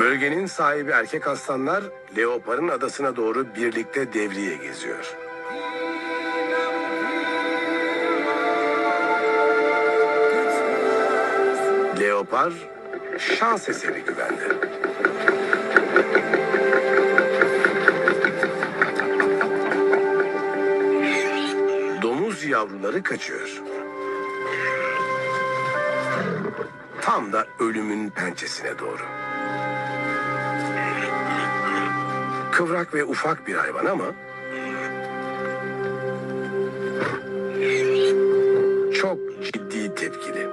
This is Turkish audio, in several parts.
Bölgenin sahibi erkek aslanlar Leopar'ın adasına doğru birlikte devriye geziyor. Leopar şans eseri güvendi. Domuz yavruları kaçıyor. Tam da ölümün pençesine doğru. Kıvrak ve ufak bir hayvan ama çok ciddi tepkili.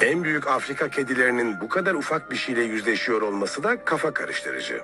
En büyük Afrika kedilerinin bu kadar ufak bir şeyle yüzleşiyor olması da kafa karıştırıcı.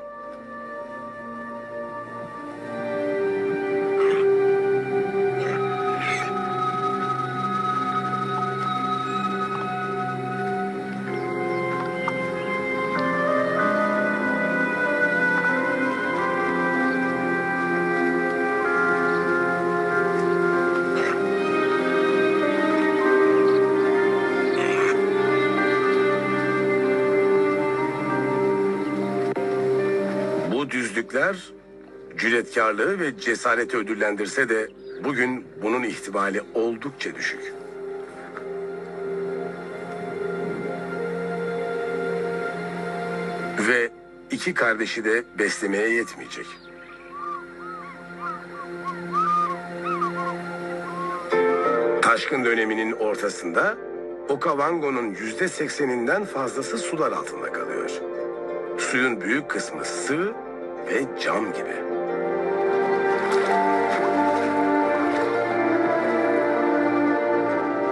Düzlükler cüretkarlığı ve cesareti ödüllendirse de bugün bunun ihtimali oldukça düşük. Ve iki kardeşi de beslemeye yetmeyecek. Taşkın döneminin ortasında Okavango'nun yüzde sekseninden fazlası sular altında kalıyor. Suyun büyük kısmı sığ ve cam gibi.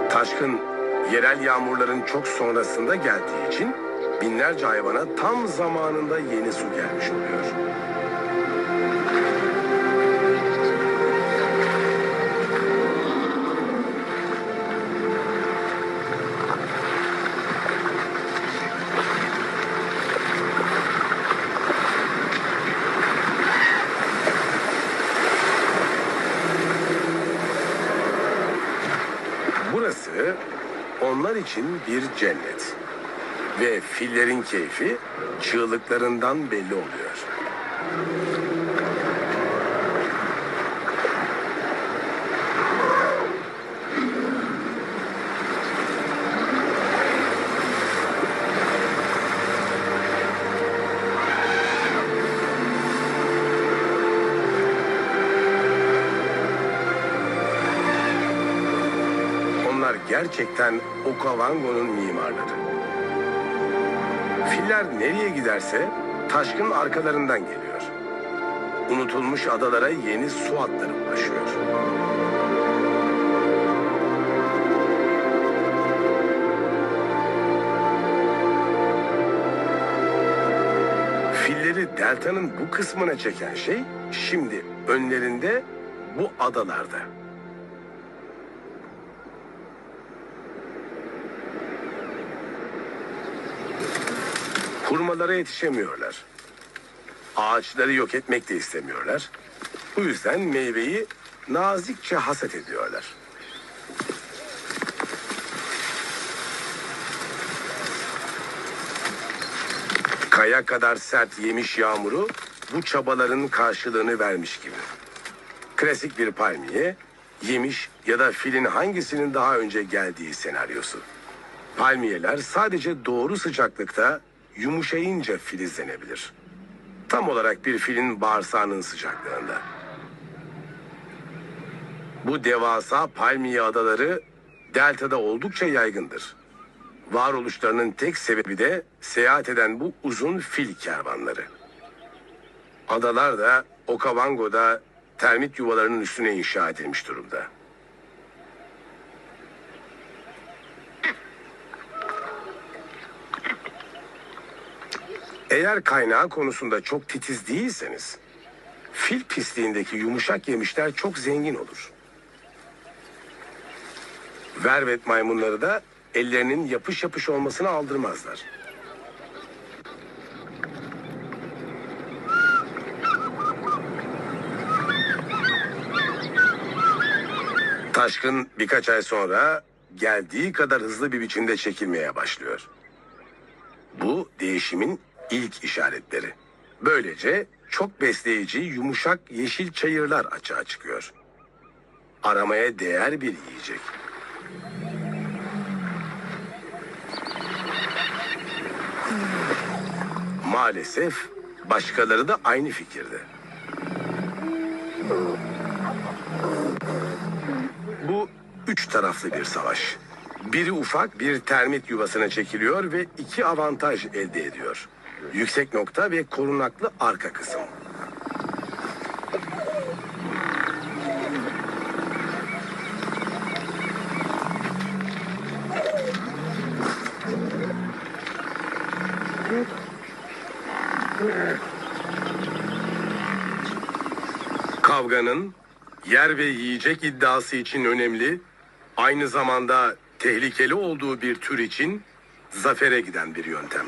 Taşkın yerel yağmurların çok sonrasında geldiği için binlerce hayvana tam zamanında yeni su gelmiş oluyor. İçin bir cennet. Ve fillerin keyfi çığlıklarından belli oluyor. Gerçekten Okavango'nun mimarları. Filler nereye giderse taşkın arkalarından geliyor. Unutulmuş adalara yeni su hatları ulaşıyor. Filleri deltanın bu kısmına çeken şey şimdi önlerinde bu adalarda. Hurmalara yetişemiyorlar. Ağaçları yok etmek de istemiyorlar. Bu yüzden meyveyi nazikçe hasat ediyorlar. Kaya kadar sert yemiş yağmuru bu çabaların karşılığını vermiş gibi. Klasik bir palmiye, yemiş ya da filin hangisinin daha önce geldiği senaryosu. Palmiyeler sadece doğru sıcaklıkta yumuşayınca filizlenebilir. Tam olarak bir filin bağırsağının sıcaklığında. Bu devasa palmiye adaları deltada oldukça yaygındır. Varoluşlarının tek sebebi de seyahat eden bu uzun fil kervanları. Adalar da Okavango'da termit yuvalarının üstüne inşa edilmiş durumda. Eğer kaynağı konusunda çok titiz değilseniz, fil pisliğindeki yumuşak yemişler çok zengin olur. Vervet maymunları da ellerinin yapış yapış olmasını aldırmazlar. Taşkın birkaç ay sonra geldiği kadar hızlı bir biçimde çekilmeye başlıyor. Bu değişimin ilk işaretleri. Böylece çok besleyici yumuşak yeşil çayırlar açığa çıkıyor. Aramaya değer bir yiyecek. Maalesef başkaları da aynı fikirde. Bu üç taraflı bir savaş. Biri ufak bir termit yuvasına çekiliyor ve iki avantaj elde ediyor. Yüksek nokta ve korunaklı arka kısım. Kavganın yer ve yiyecek iddiası için önemli, aynı zamanda tehlikeli olduğu bir tür için zafere giden bir yöntem.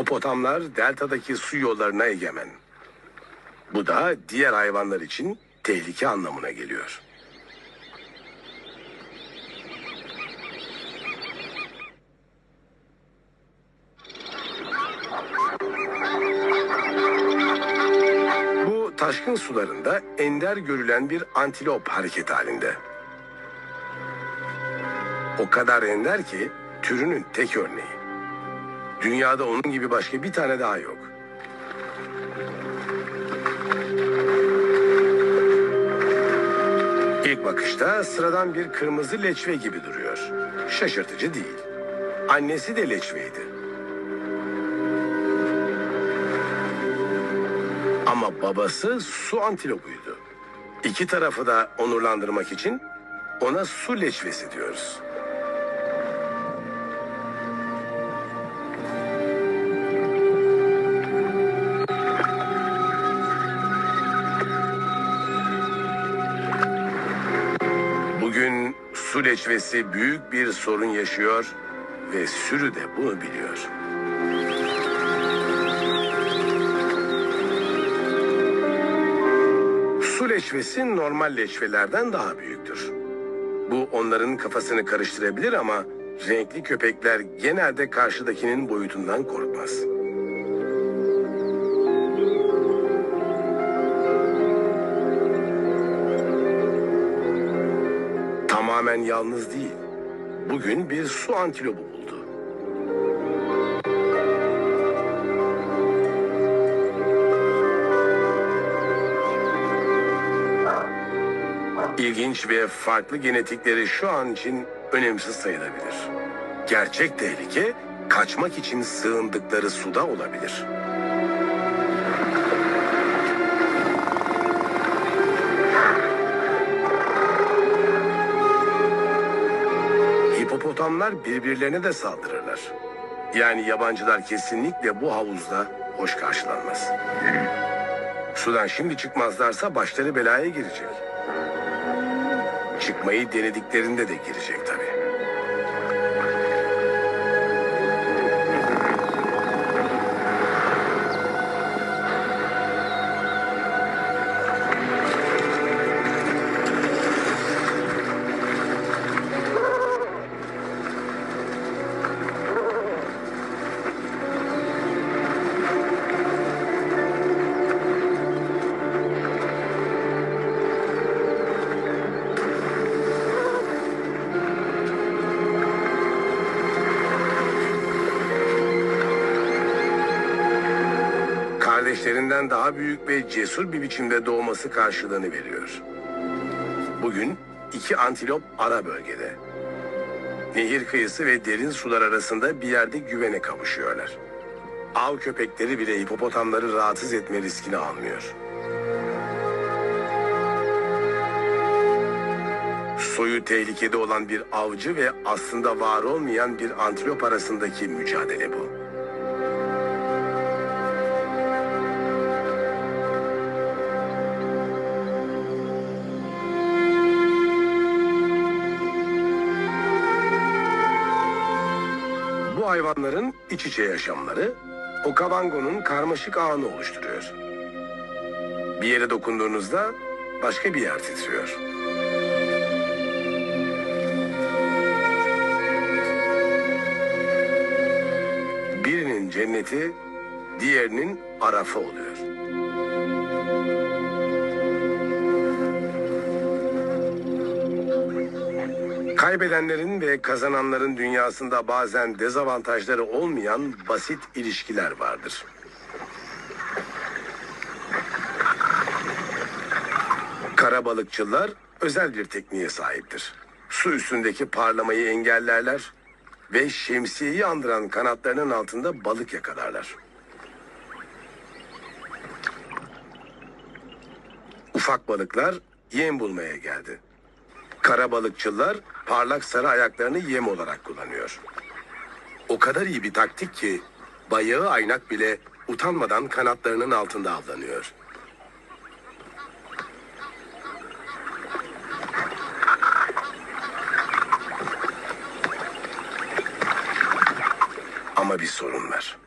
Hipopotamlar deltadaki su yollarına egemen. Bu da diğer hayvanlar için tehlike anlamına geliyor. Bu taşkın sularında ender görülen bir antilop hareket halinde. O kadar ender ki türünün tek örneği. Dünyada onun gibi başka bir tane daha yok. İlk bakışta sıradan bir kırmızı leçve gibi duruyor. Şaşırtıcı değil. Annesi de leçveydi. Ama babası su antilopuydu. İki tarafı da onurlandırmak için ona su leçvesi diyoruz. Su leçvesi büyük bir sorun yaşıyor ve sürü de bunu biliyor. Su leçvesi normal leçvelerden daha büyüktür. Bu onların kafasını karıştırabilir ama renkli köpekler genelde karşıdakinin boyutundan korkmaz. Yalnız değil. Bugün bir su antilopu buldu. İlginç ve farklı genetikleri şu an için önemsiz sayılabilir. Gerçek tehlike kaçmak için sığındıkları suda olabilir. Hipopotamlar birbirlerine de saldırırlar. Yani yabancılar kesinlikle bu havuzda hoş karşılanmaz. Sudan şimdi çıkmazlarsa başları belaya girecek. Çıkmayı denediklerinde de girecek tabii. Kardeşlerinden daha büyük ve cesur bir biçimde doğması karşılığını veriyor. Bugün iki antilop ara bölgede. Nehir kıyısı ve derin sular arasında bir yerde güvene kavuşuyorlar. Av köpekleri bile hipopotamları rahatsız etme riskini almıyor. Soyu tehlikede olan bir avcı ve aslında var olmayan bir antilop arasındaki mücadele bu. Bu hayvanların iç içe yaşamları Okavango'nun karmaşık ağını oluşturuyor. Bir yere dokunduğunuzda başka bir yer titriyor. Birinin cenneti diğerinin arafı oluyor. Kaybedenlerin ve kazananların dünyasında bazen dezavantajları olmayan basit ilişkiler vardır. Kara balıkçılar özel bir tekniğe sahiptir. Su üstündeki parlamayı engellerler ve şemsiyeyi andıran kanatlarının altında balık yakalarlar. Ufak balıklar yem bulmaya geldi. Kara balıkçılar parlak sarı ayaklarını yem olarak kullanıyor. O kadar iyi bir taktik ki bayağı aynak bile utanmadan kanatlarının altında avlanıyor. Ama bir sorun var.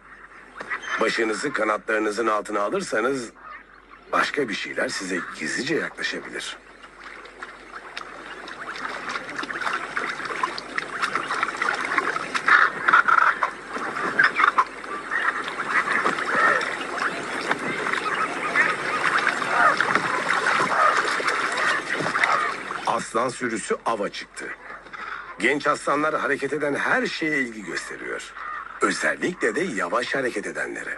Başınızı kanatlarınızın altına alırsanız başka bir şeyler size gizlice yaklaşabilir. Aslan sürüsü ava çıktı. Genç aslanlar hareket eden her şeye ilgi gösteriyor. Özellikle de yavaş hareket edenlere.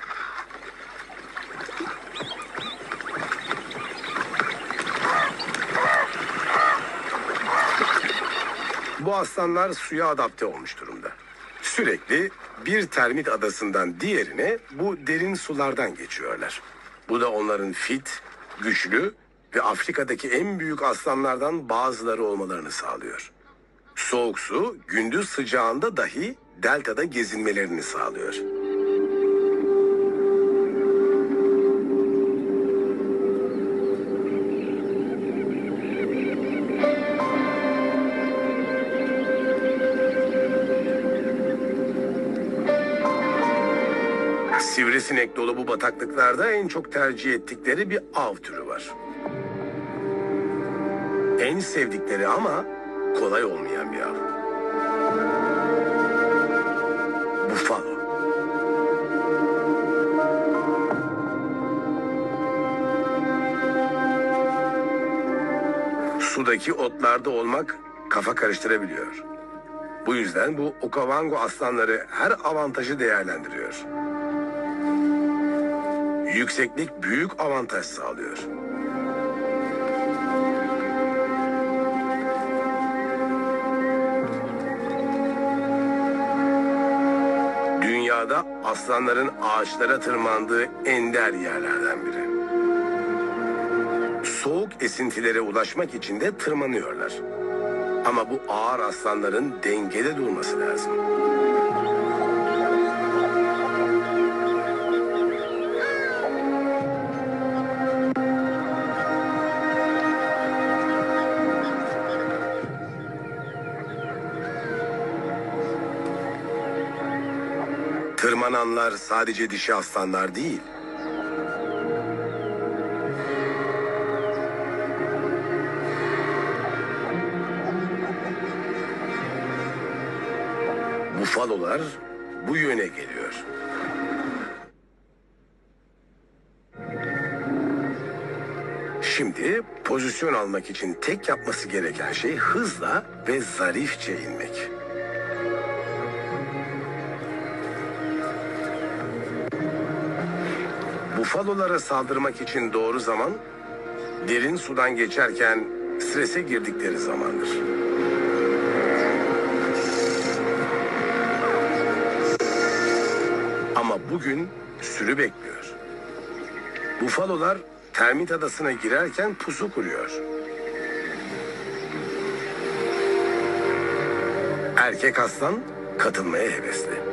Bu aslanlar suya adapte olmuş durumda. Sürekli bir termit adasından diğerine bu derin sulardan geçiyorlar. Bu da onların fit, güçlü ve Afrika'daki en büyük aslanlardan bazıları olmalarını sağlıyor. Soğuk su gündüz sıcağında dahi deltada gezinmelerini sağlıyor. Sivrisinek dolu bu bataklıklarda en çok tercih ettikleri bir av türü var. En sevdikleri ama kolay olmayan bir av. Bufalo. Sudaki otlarda olmak kafa karıştırabiliyor. Bu yüzden bu Okavango aslanları her avantajı değerlendiriyor. Yükseklik büyük avantaj sağlıyor. Dünyada aslanların ağaçlara tırmandığı ender yerlerden biri. Soğuk esintilere ulaşmak için de tırmanıyorlar. Ama bu ağır aslanların dengede durması lazım. Tırmananlar sadece dişi aslanlar değil. Bufalolar bu yöne geliyor. Şimdi pozisyon almak için tek yapması gereken şey hızla ve zarifçe inmek. Bufalolara saldırmak için doğru zaman derin sudan geçerken strese girdikleri zamandır. Ama bugün sürü bekliyor. Bufalolar termit adasına girerken pusu kuruyor. Erkek aslan katılmaya hevesli.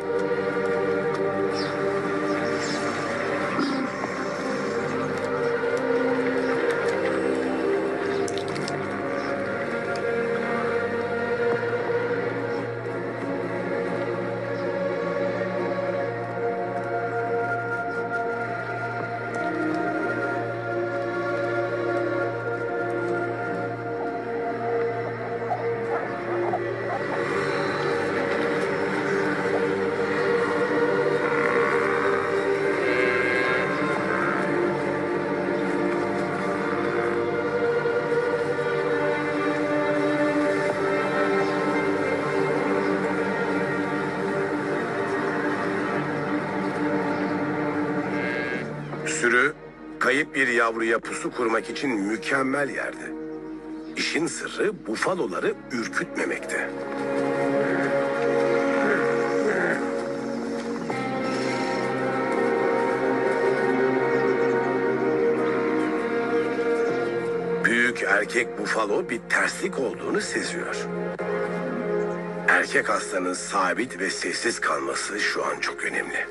Gelip bir yavruya pusu kurmak için mükemmel yerdi. İşin sırrı bufaloları ürkütmemekte. Büyük erkek bufalo bir terslik olduğunu seziyor. Erkek aslanın sabit ve sessiz kalması şu an çok önemli.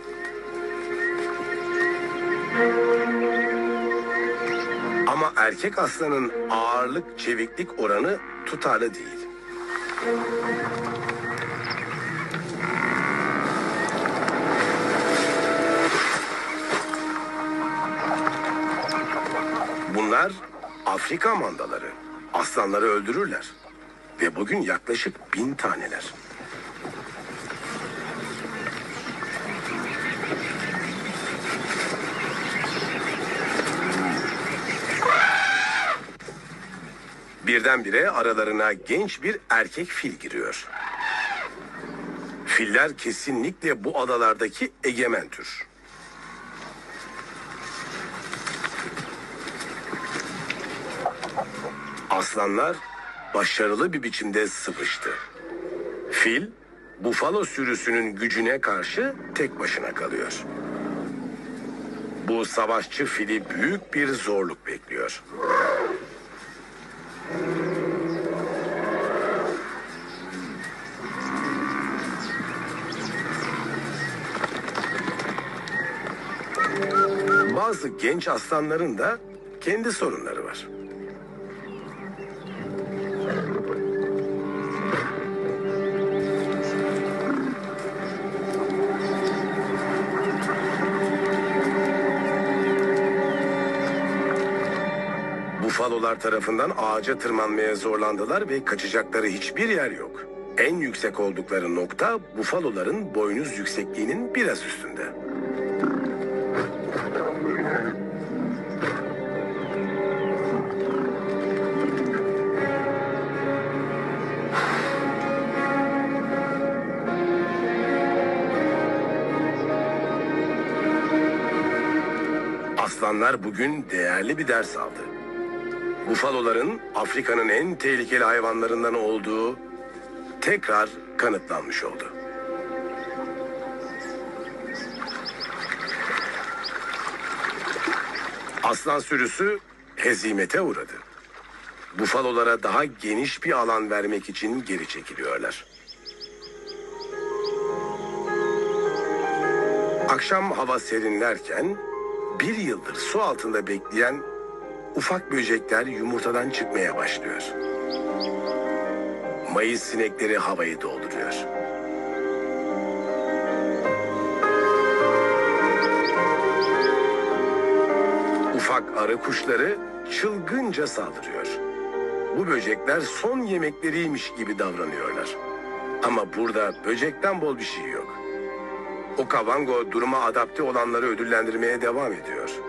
Ama erkek aslanın ağırlık çeviklik oranı tutarlı değil. Bunlar Afrika mandaları. Aslanları öldürürler. Ve bugün yaklaşık bin taneler. Birdenbire aralarına genç bir erkek fil giriyor. Filler kesinlikle bu adalardaki egemen tür. Aslanlar başarılı bir biçimde sıvıştı. Fil, bufalo sürüsünün gücüne karşı tek başına kalıyor. Bu savaşçı fili büyük bir zorluk bekliyor. Bazı genç aslanların da kendi sorunları var. Bufalolar tarafından ağaca tırmanmaya zorlandılar ve kaçacakları hiçbir yer yok. En yüksek oldukları nokta bufaloların boynuz yüksekliğinin biraz üstünde. Aslanlar bugün değerli bir ders aldı. Bufaloların Afrika'nın en tehlikeli hayvanlarından olduğu tekrar kanıtlanmış oldu. Aslan sürüsü hezimete uğradı. Bufalolara daha geniş bir alan vermek için geri çekiliyorlar. Akşam hava serinlerken bir yıldır su altında bekleyen ufak böcekler yumurtadan çıkmaya başlıyor. Mayıs sinekleri havayı dolduruyor. Ufak arı kuşları çılgınca saldırıyor. Bu böcekler son yemekleriymiş gibi davranıyorlar. Ama burada böcekten bol bir şey yok. O kavango duruma adapte olanları ödüllendirmeye devam ediyor.